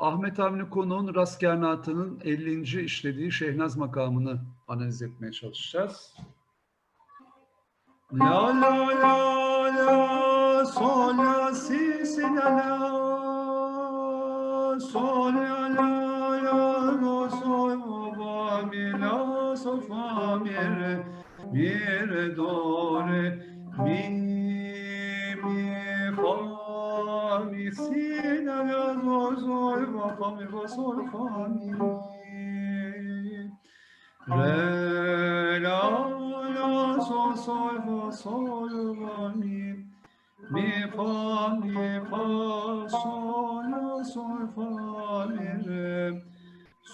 Ahmet Avni Konuğ'un Raskernatı'nın 50. işlediği Şehnaz makamını analiz etmeye çalışacağız. La la la la sol la si si la la sol la la la do sol fa mi la sol fa mi re mi re do re mi mi fa mi si la fa fa mi fa fa mi Re la la sol sol fa fa mi. Mi fa mi fa sol sol fa mi re.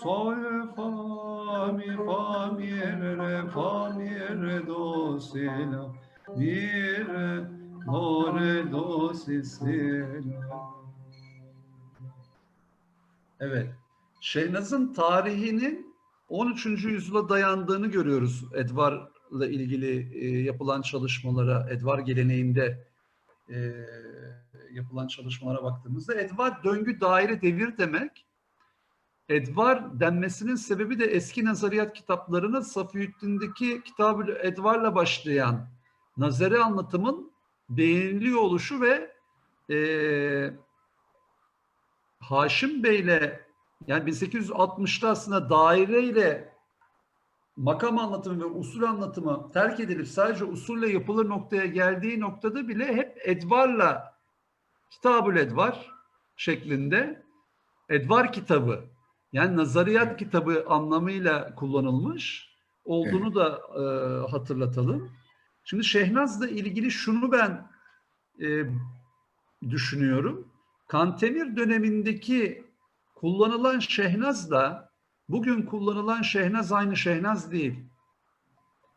Sol fa mi fa mi re fa mi re do si la mi re do re do si si la Evet. Şehnaz'ın tarihinin 13. yüzyıla dayandığını görüyoruz Edvar'la ilgili e, yapılan çalışmalara, Edvar geleneğinde e, yapılan çalışmalara baktığımızda Edvar döngü daire devir demek. Edvar denmesinin sebebi de eski nazariyat kitaplarına Safiyüddin'deki kitab Edvar'la başlayan nazari anlatımın beğeniliyor oluşu ve e, Haşim Bey'le yani 1860'ta aslında daireyle makam anlatımı ve usul anlatımı terk edilip sadece usulle yapılır noktaya geldiği noktada bile hep Edvar'la Kitabül Edvar şeklinde Edvar kitabı yani nazariyat kitabı anlamıyla kullanılmış olduğunu da e, hatırlatalım. Şimdi Şehnaz'la ilgili şunu ben e, düşünüyorum. Kantemir dönemindeki kullanılan şehnazla bugün kullanılan şehnaz aynı şehnaz değil.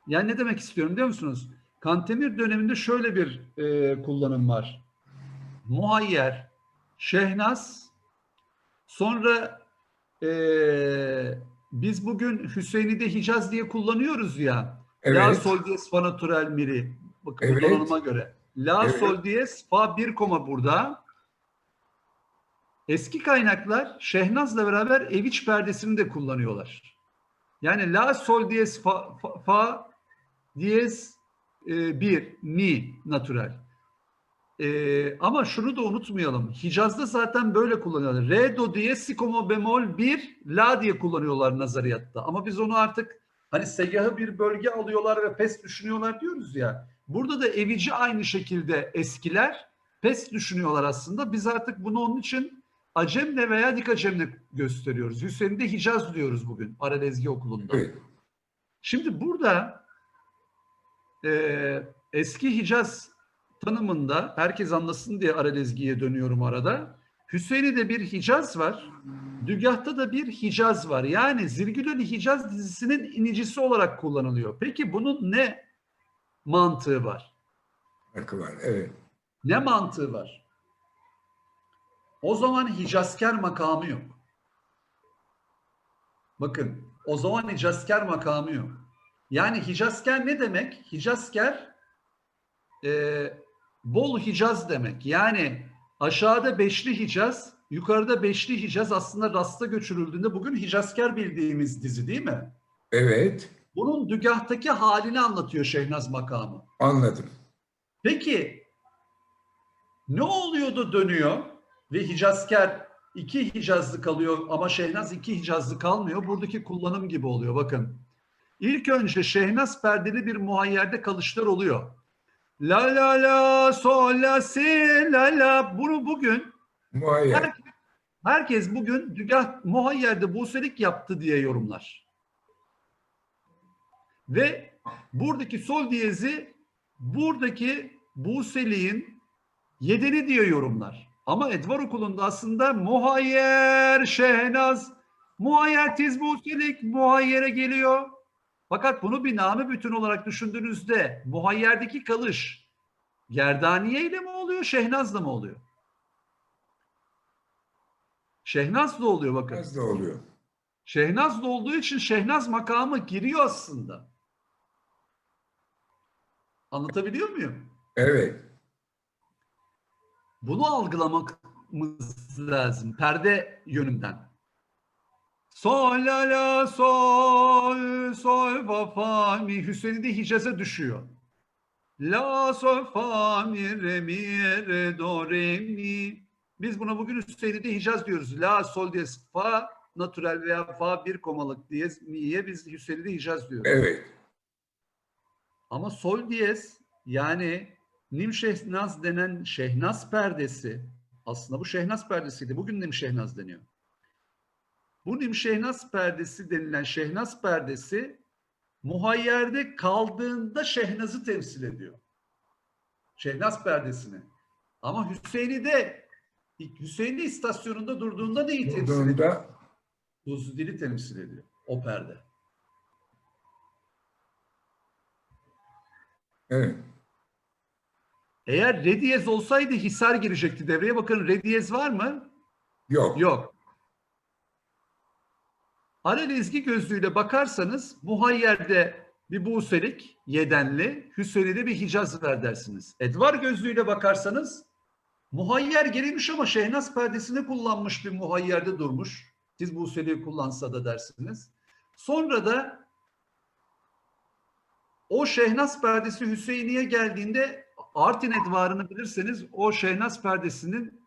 Yani ne demek istiyorum biliyor musunuz? Kantemir döneminde şöyle bir e, kullanım var. Muhayyer, şehnaz, sonra e, biz bugün Hüseyin'i Hicaz diye kullanıyoruz ya. Evet. La sol diyez fa natürel miri. Bakın Evet. kullanıma göre. La Evet. sol diyez fa bir koma burada. Eski kaynaklar Şehnaz'la beraber eviç perdesini de kullanıyorlar. Yani la sol diyez fa, fa, fa diyez e, bir mi natürel. E, ama şunu da unutmayalım. Hicaz'da zaten böyle kullanıyorlar. Re do diyez si komo bemol bir la diye kullanıyorlar nazariyatta. Ama biz onu artık hani segahı bir bölge alıyorlar ve pes düşünüyorlar diyoruz ya. Burada da evici aynı şekilde eskiler pes düşünüyorlar aslında. Biz artık bunu onun için Acemle veya dik Acemle gösteriyoruz. Hüseyin'de Hicaz diyoruz bugün Aralezgi Okulu'nda. Evet. Şimdi burada e, eski Hicaz tanımında herkes anlasın diye Aralezgi'ye dönüyorum arada. Hüseyin'de bir Hicaz var. Dügah'ta da bir Hicaz var. Yani Zirgülül Hicaz dizisinin inicisi olarak kullanılıyor. Peki bunun ne mantığı var? Farkı var. Evet. Ne mantığı var? O zaman Hicazker makamı yok. Bakın o zaman Hicazker makamı yok. Yani Hicazker ne demek? Hicazker e, bol Hicaz demek. Yani aşağıda beşli Hicaz, yukarıda beşli Hicaz aslında rasta göçürüldüğünde bugün Hicazker bildiğimiz dizi değil mi? Evet. Bunun dügahtaki halini anlatıyor Şehnaz makamı. Anladım. Peki ne oluyordu dönüyor ve Hicazker iki Hicazlı kalıyor ama Şehnaz iki Hicazlı kalmıyor. Buradaki kullanım gibi oluyor bakın. İlk önce Şehnaz perdeli bir muhayyerde kalışlar oluyor. La la la sol la si la la bunu bugün Muayyer. herkes, herkes bugün dügah muhayyerde buselik yaptı diye yorumlar. Ve buradaki sol diyezi buradaki buseliğin yedeni diye yorumlar. Ama Edvar okulunda aslında muhayyer, şehnaz, muhayyer tiz buselik muhayyere geliyor. Fakat bunu bir name bütün olarak düşündüğünüzde muhayyerdeki kalış gerdaniye ile mi oluyor, şehnazla mı oluyor? Şehnazla oluyor bakın. Nasıl oluyor? Şehnazlı olduğu için Şehnaz makamı giriyor aslında. Anlatabiliyor muyum? Evet. Bunu algılamak lazım perde yönünden. Sol la la sol sol fa fa mi Hüseyin'i de Hicaz'a düşüyor. La sol fa mi re mi re do re mi. Biz buna bugün Hüseyin'i de Hicaz diyoruz. La sol diyez fa natürel veya fa bir komalık diyez mi'ye biz Hüseyin'i de Hicaz diyoruz. Evet. Ama sol diyez yani Nim Şehnaz denen Şehnaz perdesi aslında bu Şehnaz perdesiydi. Bugün Nim Şehnaz deniyor. Bu Nim Şehnaz perdesi denilen Şehnaz perdesi muhayyerde kaldığında Şehnaz'ı temsil ediyor. Şehnaz perdesini. Ama Hüseyin'i de Hüseyin'i istasyonunda durduğunda neyi temsil ediyor? Durduğunda Tuzlu dili temsil ediyor. O perde. evet. Eğer re diyez olsaydı Hisar girecekti devreye. Bakın re diyez var mı? Yok. Yok. Arel ezgi gözlüğüyle bakarsanız muhayyerde bir Buselik, Yedenli, Hüseyin'de bir Hicaz ver dersiniz. Edvar gözlüğüyle bakarsanız muhayyer gelmiş ama Şehnaz perdesini kullanmış bir muhayyerde durmuş. Siz Buselik'i kullansa da dersiniz. Sonra da o Şehnaz perdesi Hüseyin'iye geldiğinde Artin Edvarını bilirseniz o Şehnaz perdesinin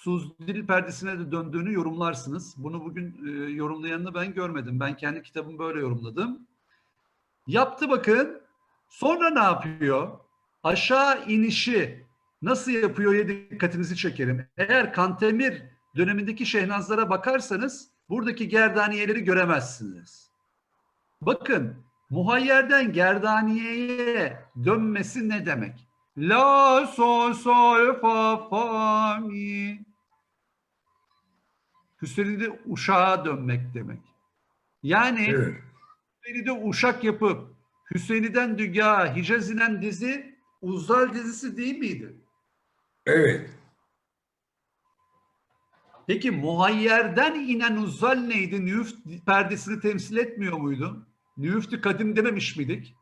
Suzdil perdesine de döndüğünü yorumlarsınız. Bunu bugün e, yorumlayanını ben görmedim. Ben kendi kitabımı böyle yorumladım. Yaptı bakın. Sonra ne yapıyor? Aşağı inişi nasıl yapıyor dikkatinizi çekerim. Eğer Kantemir dönemindeki şehnazlara bakarsanız buradaki gerdaniyeleri göremezsiniz. Bakın muhayyerden gerdaniyeye dönmesi ne demek? La sol sol fa fa mi. Hüseyin'de uşağa dönmek demek. Yani Evet. Hüseyin'de uşak yapıp Hüseyin'den Düga, Hicaz inen dizi Uzzal dizisi değil miydi? Evet. Peki muhayyerden inen Uzzal neydi? Nüft perdesini temsil etmiyor muydu? Nüftü kadim dememiş miydik?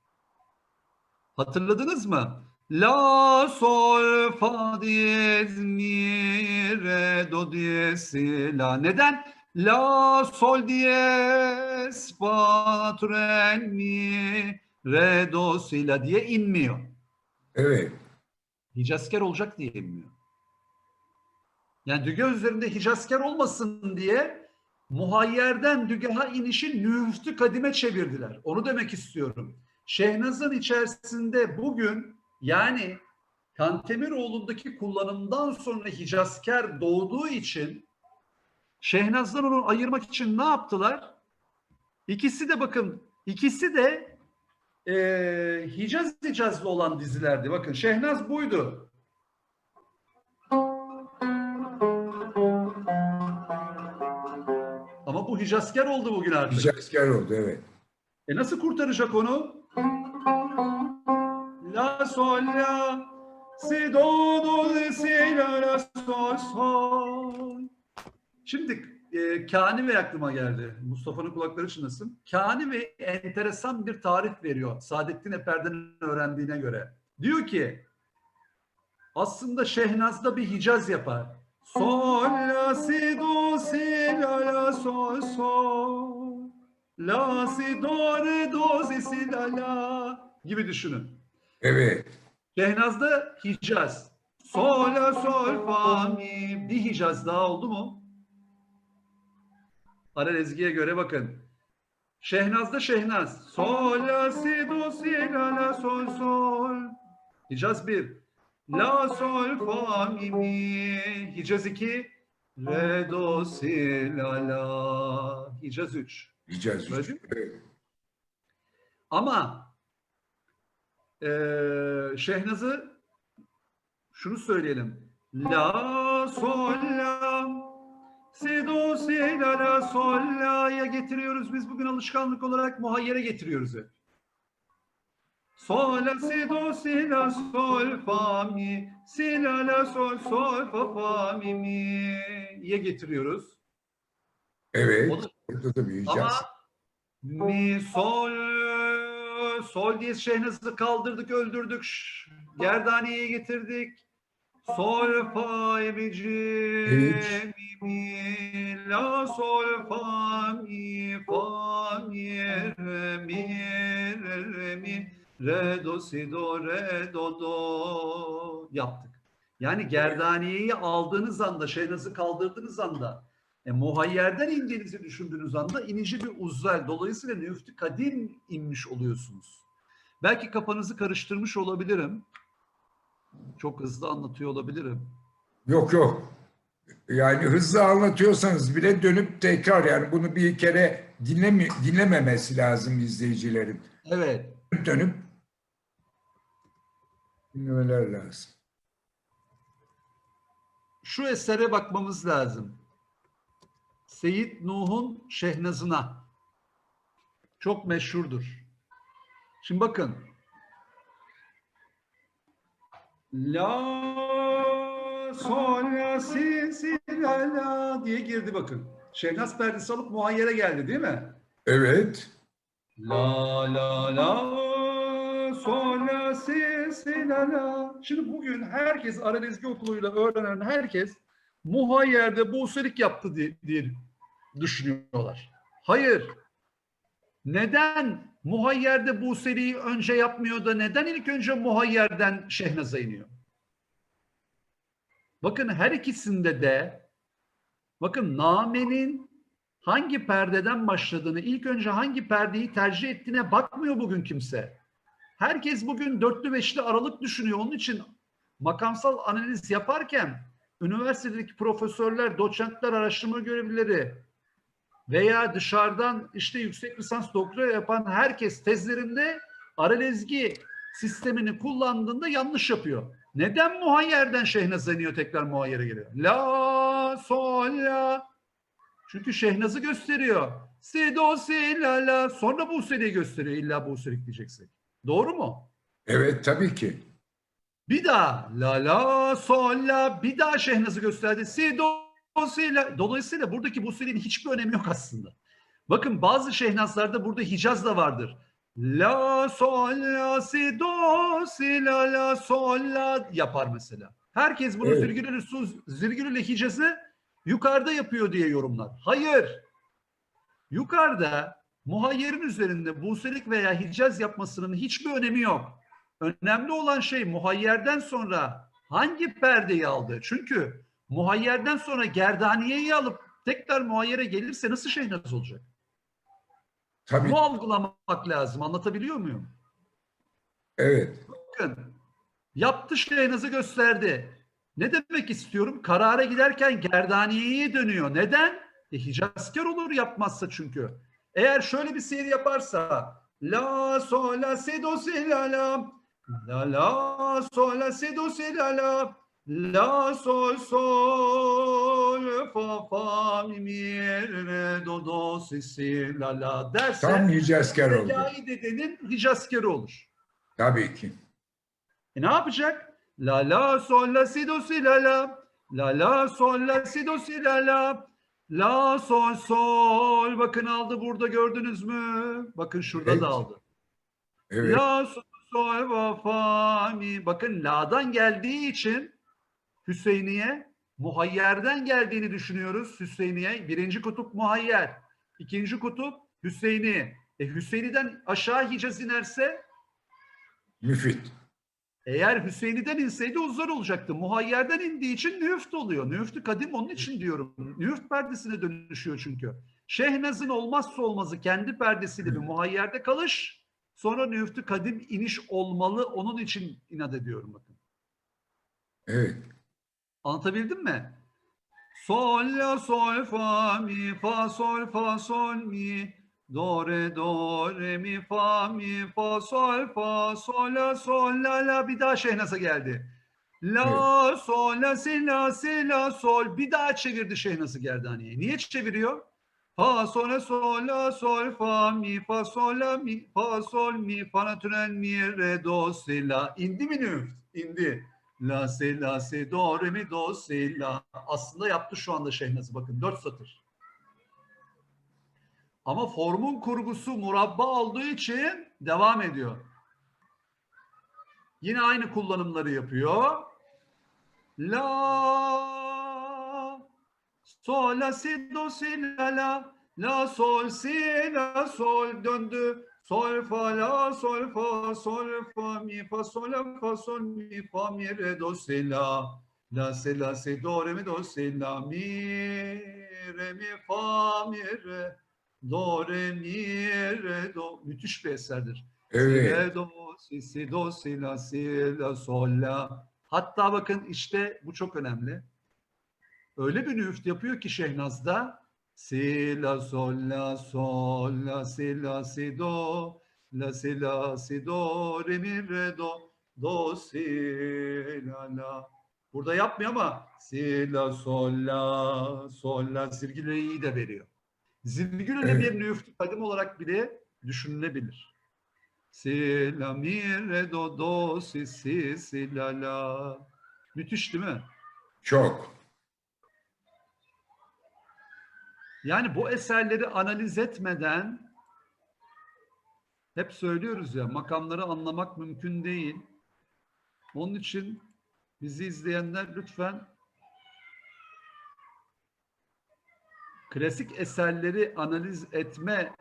Hatırladınız mı? La sol fa diyez mi re do diyez si la. Neden? La sol diyez fa natürel mi re do si la diye inmiyor. Evet. Hicazkar olacak diye inmiyor. Yani düge üzerinde hicazkar olmasın diye muhayyerden dügaha inişi nüftü kadime çevirdiler. Onu demek istiyorum. Şehnaz'ın içerisinde bugün yani Kantemiroğlu'ndaki kullanımdan sonra hicazkar doğduğu için Şehnaz'dan onu ayırmak için ne yaptılar? İkisi de bakın ikisi de eee Hicaz Hicazlı olan dizilerdi. Bakın Şehnaz buydu. Ama bu Hicazkar oldu bugün artık. Hicazkar oldu evet. E nasıl kurtaracak onu? Sol la si do do si la la sol sol. Şimdi e, Kani Bey aklıma geldi. Mustafa'nın kulakları çınlasın. Kani Bey enteresan bir tarif veriyor. Saadettin Eper'den öğrendiğine göre. Diyor ki aslında Şehnaz'da bir Hicaz yapar. Sol la si do si la la sol sol. La si do re do si si la la gibi düşünün. Evet. Şehnaz'da Hicaz. Sol la sol fa mi. Bir Hicaz daha oldu mu? Arel Ezgi'ye göre bakın. Şehnaz'da Şehnaz. Sol la si do si la la sol sol. Hicaz 1. La sol fa mi mi. Hicaz 2. Re do si la la. Hicaz 3. Hicaz. Mi? Evet. Ama eee Şehnaz'ı şunu söyleyelim. La sol la si do si la la sol la'ya getiriyoruz. Biz bugün alışkanlık olarak muhayyere getiriyoruz hep. Sol la si do si la sol fa mi si la la sol sol fa fa mi mi'ye getiriyoruz. Evet. O da- Ama mi sol sol diye Şehnaz'ı kaldırdık, öldürdük. Gerdaniyeye getirdik. sol fa mi ci Evet. mi mi la sol fa mi fa mi re mi re mi re do si do re do do yaptık. Yani gerdaniyeyi aldığınız anda, şehnazı kaldırdığınız anda, e, muhayyerden indiğinizi düşündüğünüz anda inici bir uzzel. Dolayısıyla nüftü kadim inmiş oluyorsunuz. Belki kafanızı karıştırmış olabilirim. Çok hızlı anlatıyor olabilirim. Yok yok. Yani hızlı anlatıyorsanız bile dönüp tekrar yani bunu bir kere dinleme, dinlememesi lazım izleyicilerin. Evet. Dönüp dinlemeler lazım. Şu esere bakmamız lazım. Seyit Nuh'un Şehnazına. Çok meşhurdur. Şimdi bakın. La sol la si si la la diye girdi bakın. Şehnaz perdesi alıp muhayyere geldi değil mi? Evet. La la la sol la si si la la. Şimdi bugün herkes Aralezgi okuluyla öğrenen herkes muhayyerde buselik yaptı diye, diye düşünüyorlar. Hayır. Neden muhayyerde buseliği önce yapmıyor da neden ilk önce muhayyerden şehnaza iniyor? Bakın her ikisinde de bakın namenin hangi perdeden başladığını, ilk önce hangi perdeyi tercih ettiğine bakmıyor bugün kimse. Herkes bugün dörtlü beşli aralık düşünüyor. Onun için makamsal analiz yaparken üniversitedeki profesörler, doçentler, araştırma görevlileri veya dışarıdan işte yüksek lisans doktora yapan herkes tezlerinde aralezgi sistemini kullandığında yanlış yapıyor. Neden muhayyerden şehnaz iniyor tekrar muhayyere geliyor? La, sol, la. Çünkü şehnazı gösteriyor. Si, do, si, la, la. Sonra Buse'liği gösteriyor. İlla Buse'lik diyeceksek. Doğru mu? Evet tabii ki. Bir daha la la sol la bir daha şehnazı gösterdi. Si do si la. Dolayısıyla buradaki bu serinin hiçbir önemi yok aslında. Bakın bazı şehnazlarda burada Hicaz da vardır. La sol la si do si la la sol la yapar mesela. Herkes bunu Evet. zirgülü zirgülü Hicaz'ı yukarıda yapıyor diye yorumlar. Hayır. Yukarıda muhayyerin üzerinde buselik veya Hicaz yapmasının hiçbir önemi yok. Önemli olan şey muhayyerden sonra hangi perdeyi aldı? Çünkü muhayyerden sonra gerdaniyeyi alıp tekrar muhayyere gelirse nasıl şehnaz olacak? Tabii. Bu algılamak lazım. Anlatabiliyor muyum? Evet. Bakın yaptı şehnazı gösterdi. Ne demek istiyorum? Karara giderken gerdaniyeye dönüyor. Neden? E, hicazkar olur yapmazsa çünkü. Eğer şöyle bir seyir yaparsa la sol la si do si la la la la sol la si do si la la la sol sol fa fa mi mi re do do si si la la derse Tam Hicazkar oldu. Regai dedenin hicazkarı olur. Tabii ki. E ne yapacak? La la sol la si do si la la. La la sol la si do si la la. La sol sol. Bakın aldı burada gördünüz mü? Bakın şurada Evet. da aldı. Evet. La sol sol va fa mi. Bakın la'dan geldiği için Hüseyniye muhayyerden geldiğini düşünüyoruz Hüseyniye. Birinci kutup muhayyer. İkinci kutup Hüseyni. E Hüseyni'den aşağı Hicaz inerse Müfit. Eğer Hüseyin'den inseydi uzar olacaktı. Muhayyerden indiği için nüft oluyor. Nüftü kadim onun için diyorum. Nüft perdesine dönüşüyor çünkü. Şehnaz'ın olmazsa olmazı kendi perdesiyle bir muhayyerde kalış. Sonra nüftü kadim iniş olmalı. Onun için inat ediyorum bakın. Evet. Anlatabildim mi? Sol la sol fa mi fa sol fa sol mi do re do re mi fa mi fa sol fa sol la sol la la bir daha şehnaza geldi. La sol la si la si la sol bir daha çevirdi şehnazı gerdaneye. Niye çeviriyor? Fa sol la sol la sol fa mi fa sol la mi fa sol mi fa natürel mi re do si la indi mi nüft? İndi. La se la se do re mi do se la. Aslında yaptı şu anda Şehnaz'ı bakın dört satır. Ama formun kurgusu murabba olduğu için devam ediyor. Yine aynı kullanımları yapıyor. La sol la si do si la la la sol si la sol döndü sol fa la sol fa sol fa mi fa sol la fa sol mi fa mi re do si la la si la si do re mi do si la mi re mi fa mi re do re mi re do müthiş bir eserdir. Si, Evet. re, do, si, si, do, si, la, si, la, sol, la. Hatta bakın işte bu çok önemli. Öyle bir nüft yapıyor ki Şehnaz'da si, la, sol, la, sol, la, si, la, si, do, la, si, la, si, do, re, mi, re, do, do, si, la, la. Burada yapmıyor ama si, la, sol, la, sol, la, zirgileyi de veriyor. Zirgülele Evet. bir nüft kadim olarak bile düşünülebilir. Si la mi re do do si si si la la. Müthiş değil mi? Çok. Yani bu eserleri analiz etmeden hep söylüyoruz ya makamları anlamak mümkün değil. Onun için bizi izleyenler lütfen klasik eserleri analiz etme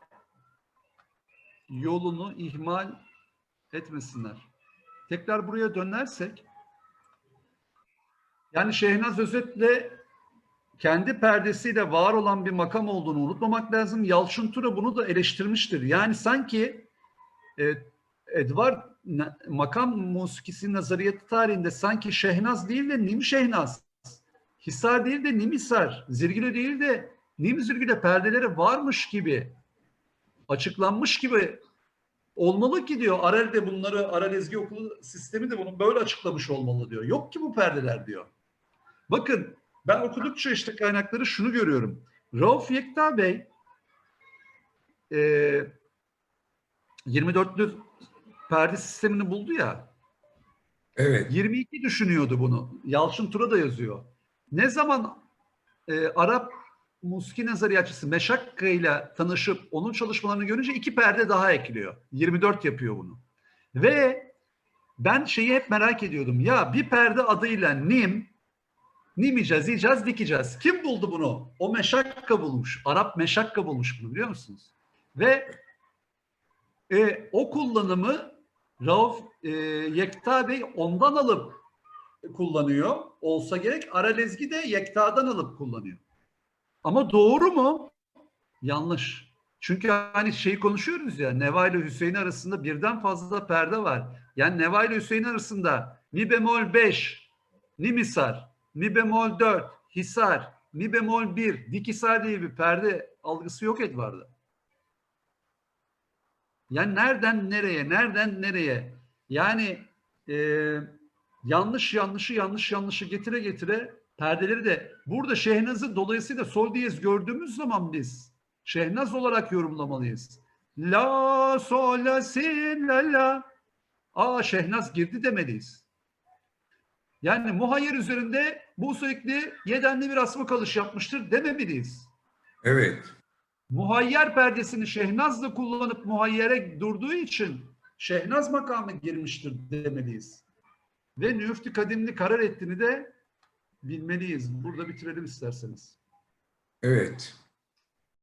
yolunu ihmal etmesinler. Tekrar buraya dönersek yani Şehnaz Özet'le kendi perdesiyle var olan bir makam olduğunu unutmamak lazım. Yalçın Tura bunu da eleştirmiştir. Yani sanki e, Edward makam musikisi nazariyeti tarihinde sanki Şehnaz değil de Nim Şehnaz, Hisar değil de Nim Hisar, Zirgile değil de Nim Zirgile perdeleri varmış gibi açıklanmış gibi olmalı ki diyor. Arel de bunları Arel Ezgi Okulu sistemi de bunu böyle açıklamış olmalı diyor. Yok ki bu perdeler diyor. Bakın ben okudukça işte kaynakları şunu görüyorum. Rauf Yekta Bey e, 24'lü perde sistemini buldu ya. Evet. 22 düşünüyordu bunu. Yalçın Tura da yazıyor. Ne zaman e, Arap musiki nazariyatçısı Meşakka ile tanışıp onun çalışmalarını görünce iki perde daha ekliyor. 24 yapıyor bunu. Ve ben şeyi hep merak ediyordum. Ya bir perde adıyla Nim, Nimeceğiz, yiyeceğiz, dikeceğiz. Kim buldu bunu? O Meşakka bulmuş. Arap Meşakka bulmuş bunu biliyor musunuz? Ve e, o kullanımı Rauf e, Yekta Bey ondan alıp kullanıyor. Olsa gerek Aralezgi de Yekta'dan alıp kullanıyor. Ama doğru mu? Yanlış. Çünkü hani şeyi konuşuyoruz ya Neva ile Hüseyin arasında birden fazla perde var. Yani Neva ile Hüseyin arasında mi bemol 5 nimisar, mi bemol 4 hisar, mi bemol 1 dikisar diye bir perde algısı yok Edvar'da. Yani nereden nereye, nereden nereye? Yani e, yanlış yanlışı yanlış yanlışı getire getire perdeleri de burada Şehnaz'ı dolayısıyla sol diyez gördüğümüz zaman biz Şehnaz olarak yorumlamalıyız. La sol la si la la. Aa Şehnaz girdi demeliyiz. Yani muhayyer üzerinde bu sürekli yedenli bir asma kalış yapmıştır dememeliyiz. Evet. Muhayyer perdesini Şehnaz'la kullanıp muhayyere durduğu için Şehnaz makamı girmiştir demeliyiz. Ve Müftü Kadimli karar ettiğini de bilmeliyiz. Burada bitirelim isterseniz. Evet.